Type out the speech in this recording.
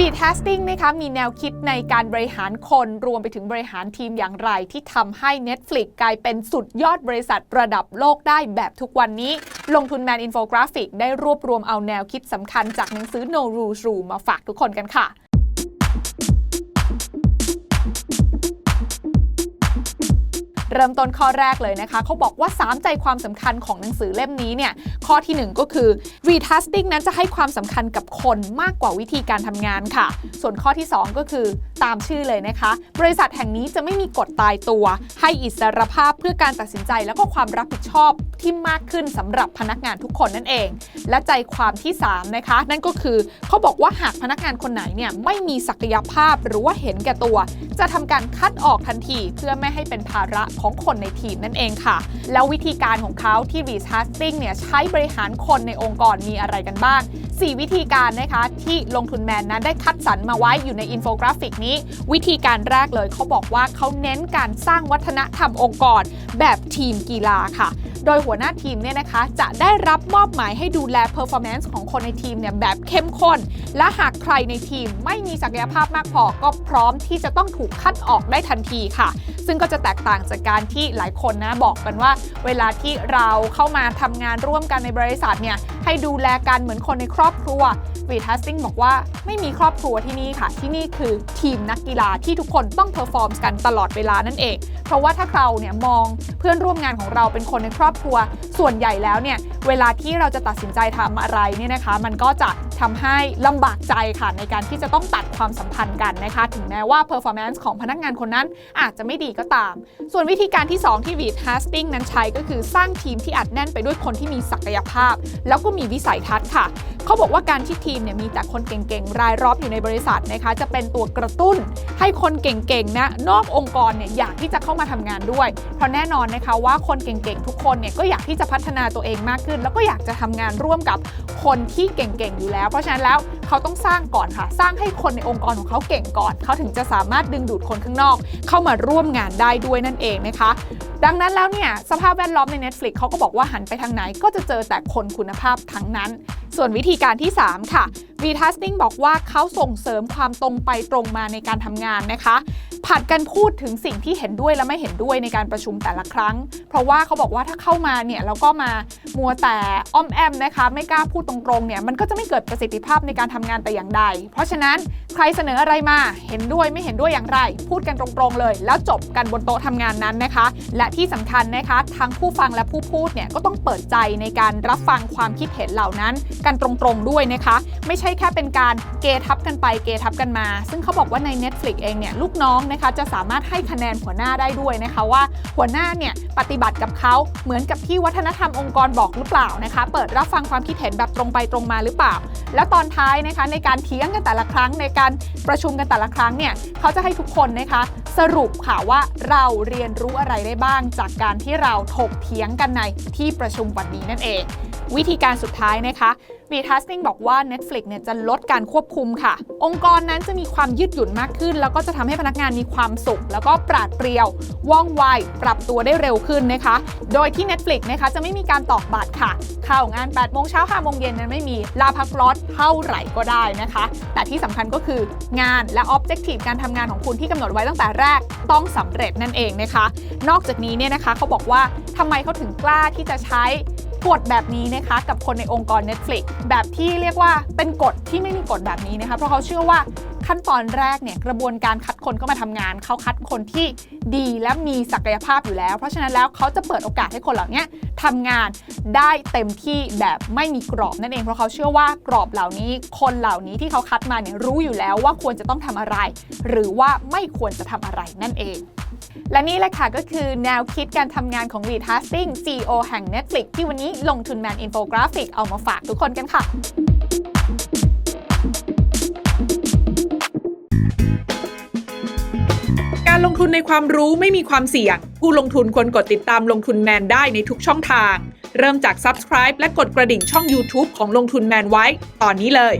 b t a s t i n g นะคะมีแนวคิดในการบริหารคนรวมไปถึงบริหารทีมอย่างไร ที่ทำให้ Netflix กลายเป็นสุดยอดบริษัทระดับโลกได้แบบทุกวันนี้ ลงทุนแมนอินโฟกราฟิกได้รวบรวมเอาแนวคิดสำคัญจากหนังสือ No Rules Rule มาฝากทุกคนกันค่ะ เริ่มต้นข้อแรกเลยนะคะ เขาบอกว่า 3 ใจความสำคัญของหนังสือเล่มนี้เนี่ย ข้อที่ 1 ก็คือ retasking นั้นจะให้ความสำคัญกับคนมากกว่าวิธีการทำงานค่ะ ส่วนข้อที่ 2 ก็คือตามชื่อเลยนะคะ บริษัทแห่งนี้จะไม่มีกฎตายตัว ให้อิสรภาพเพื่อการตัดสินใจแล้วก็ความรับผิดชอบที่มากขึ้นสำหรับพนักงานทุกคนนั่นเอง และใจความที่ 3 นะคะ นั่นก็คือเขาบอกว่าหากพนักงานคนไหนเนี่ยไม่มีศักยภาพหรือว่าเห็นแก่ตัว จะทำการคัดออกทันทีเพื่อไม่ให้เป็นภาระของคนในทีมนั่นเองค่ะ แล้ววิธีการของเขาที่ r e t a s k i n g เนี่ยใช้บริหารคนในองค์กรมีอะไรกันบ้าง 4 วิธีการนะคะที่ลงทุนแมนนั้นได้คัดสรรมาไว้อยู่ในอินโฟกราฟิกนี้ วิธีการแรกเลยเขาบอกว่าเขาเน้นการสร้างวัฒนธรรมองค์กรแบบทีมกีฬาค่ะ โดยหัวหน้าทีมเนี่ยนะคะจะได้รับมอบหมายให้ดูแล performance ของคนในทีมเนี่ยแบบเข้มข้น และหากใครในทีมไม่มีศักยภาพมากพอก็พร้อมที่จะต้องถูกคัดออกได้ทันทีค่ะ ซึ่งก็จะแตกต่างจากการที่หลายคนนะบอกกันว่า เวลาที่เราเข้ามาทำงานร่วมกันในบริษัทเนี่ยให้ดูแลกันเหมือนคนในครอบครัว r e t a s t i n g บอกว่าไม่มีครอบครัวที่นี่ค่ะ ที่นี่คือทีมนักกีฬาที่ทุกคนต้องเพอร์ฟอร์มกันตลอดเวลานั่นเอง เพราะว่าถ้าเราเนี่ยมองเพื่อนร่วมงานของเราเป็นคนในครอบครัว ส่วนใหญ่แล้วเนี่ยเวลาที่เราจะตัดสินใจทำอะไรเนี่ยนะคะ มันก็จะทำให้ลำบากใจค่ะในการที่จะต้องตัดความสัมพันธ์กันนะคะ ถึงแม้ว่า performance ของพนักงานคนนั้นอาจจะไม่ดีก็ตาม ส่วนวิธีการที่ 2 ที่ Reed Hastings นั้นใช้ก็คือสร้างทีมที่อัดแน่นไปด้วยคนที่มีศักยภาพ แล้วก็มีวิสัยทัศน์ค่ะ เขาบอกว่าการที่ทีมเนี่ยมีแต่คนเก่งๆ รายรอบอยู่ในบริษัทนะคะจะเป็นตัวกระตุ้น ให้คนเก่งๆนะนอกองค์กรเนี่ยอยากที่จะเข้ามาทำงานด้วย เพราะแน่นอนนะคะว่าคนเก่งๆทุกคนเนี่ยก็อยากที่จะพัฒนาตัวเองมากขึ้น แล้วก็อยากจะทำงานร่วมกับคนที่เก่งๆอยู่แล้ว เพราะฉะนั้นแล้ว เขาต้องสร้างก่อนค่ะ สร้างให้คนในองค์กรของเขาเก่งก่อน เขาถึงจะสามารถดึงดูดคนข้างนอก เข้ามาร่วมงานได้ด้วยนั่นเองนะคะ ดังนั้นแล้วเนี่ยสภาพแวดล้อมใน Netflix เขาก็บอกว่าหันไปทางไหนก็จะเจอแต่คนคุณภาพทั้งนั้น ส่วนวิธีการที่ 3 ค่ะ v t a s t i n g บอกว่าเขาส่งเสริมความตรงไปตรงมาในการทำงานนะคะ ผัดกันพูดถึงสิ่งที่เห็นด้วยและไม่เห็นด้วยในการประชุมแต่ละครั้ง เพราะว่าเขาบอกว่าถ้าเข้ามาเนี่ยแล้วก็มามัวแต่อ้อมแอมนะคะ ไม่กล้าพูดตรงๆเนี่ยมันก็จะไม่เกิดประสิทธิภาพในการทำงานแต่อย่างใด เพราะฉะนั้นใครเสนออะไรมาเห็นด้วยไม่เห็นด้วยอย่างไร พูดกันตรงๆเลย แล้วจบกันบนโต๊ะทำงานนั้นนะคะ และที่สำคัญนะคะทั้งผู้ฟังและผู้พูดเนี่ยก็ต้องเปิดใจในการรับฟังความคิดเห็นเหล่านั้น กันตรงๆด้วยนะคะ ไม่ใช่แค่เป็นการเกทับกันไปเกทับกันมา ซึ่งเขาบอกว่าใน Netflix เองเนี่ยลูกน้องนะคะจะสามารถให้คะแนนหัวหน้าได้ด้วยนะคะว่าหัวหน้าเนี่ยปฏิบัติกับเขาเหมือนกับที่วัฒนธรรมองค์กรบอกหรือเปล่านะคะ เปิดรับฟังความคิดเห็นแบบตรงไปตรงมาหรือเปล่า แล้วตอนท้ายนะคะในการเถียงกันแต่ละครั้งในการประชุมกันแต่ละครั้งเนี่ยเขาจะให้ทุกคนนะคะสรุปค่ะว่าเราเรียนรู้อะไรได้บ้าง จากการที่เราถกเถียงกันในที่ประชุมวันนี้นั่นเอง วิธีการสุดท้ายนะคะ v t a s t i n g บอกว่า Netflix เนี่ยจะลดการควบคุมค่ะ องค์กรนั้นจะมีความยืดหยุ่นมากขึ้น แล้วก็จะทำให้พนักงานมีความสุข แล้วก็ปราดเปรียว ว่องไว ปรับตัวได้เร็วขึ้นนะคะ โดยที่ Netflix นะคะจะไม่มีการตอกบัตรค่ะ เข้างาน 8 โมงเช้า5โมงเย็นนั้นไม่มี ลาพักร้อนเท่าไหร่ก็ได้นะคะ แต่ที่สำคัญก็คืองานและ Objective การทำงานของคุณที่กำหนดไว้ตั้งแต่แรกต้องสำเร็จนั่นเองนะคะ นอกจากนี้เนี่ยนะคะเขาบอกว่าทำไมเขาถึงกล้าที่จะใช้ กฎแบบนี้นะคะกับคนในองค์กร Netflix แบบที่เรียกว่าเป็นกฎที่ไม่มีกฎแบบนี้นะคะเพราะเขาเชื่อว่าขั้นตอนแรกเนี่ยกระบวนการคัดคนเข้ามาทำงาน เขาคัดคนที่ดีและมีศักยภาพอยู่แล้ว เพราะฉะนั้นแล้วเขาจะเปิดโอกาสให้คนเหล่านี้ทำงานได้เต็มที่แบบไม่มีกรอบนั่นเองเพราะเขาเชื่อว่ากรอบเหล่านี้ คนเหล่านี้ที่เขาคัดมาเนี่ยรู้อยู่แล้วว่าควรจะต้องทำอะไร หรือว่าไม่ควรจะทำอะไรนั่นเอง และนี่แหละค่ะก็คือแนวคิดการทำงานของ Reed Hastings CEO แห่ง Netflix ที่วันนี้ลงทุนแมนอินโฟกราฟิกเอามาฝากทุกคนกันค่ะการลงทุนในความรู้ไม่มีความเสี่ยง ผู้ลงทุนควรกดติดตามลงทุนแมนได้ในทุกช่องทาง เริ่มจาก Subscribe และกดกระดิ่งช่อง YouTube ของลงทุนแมนไว้ ตอนนี้เลย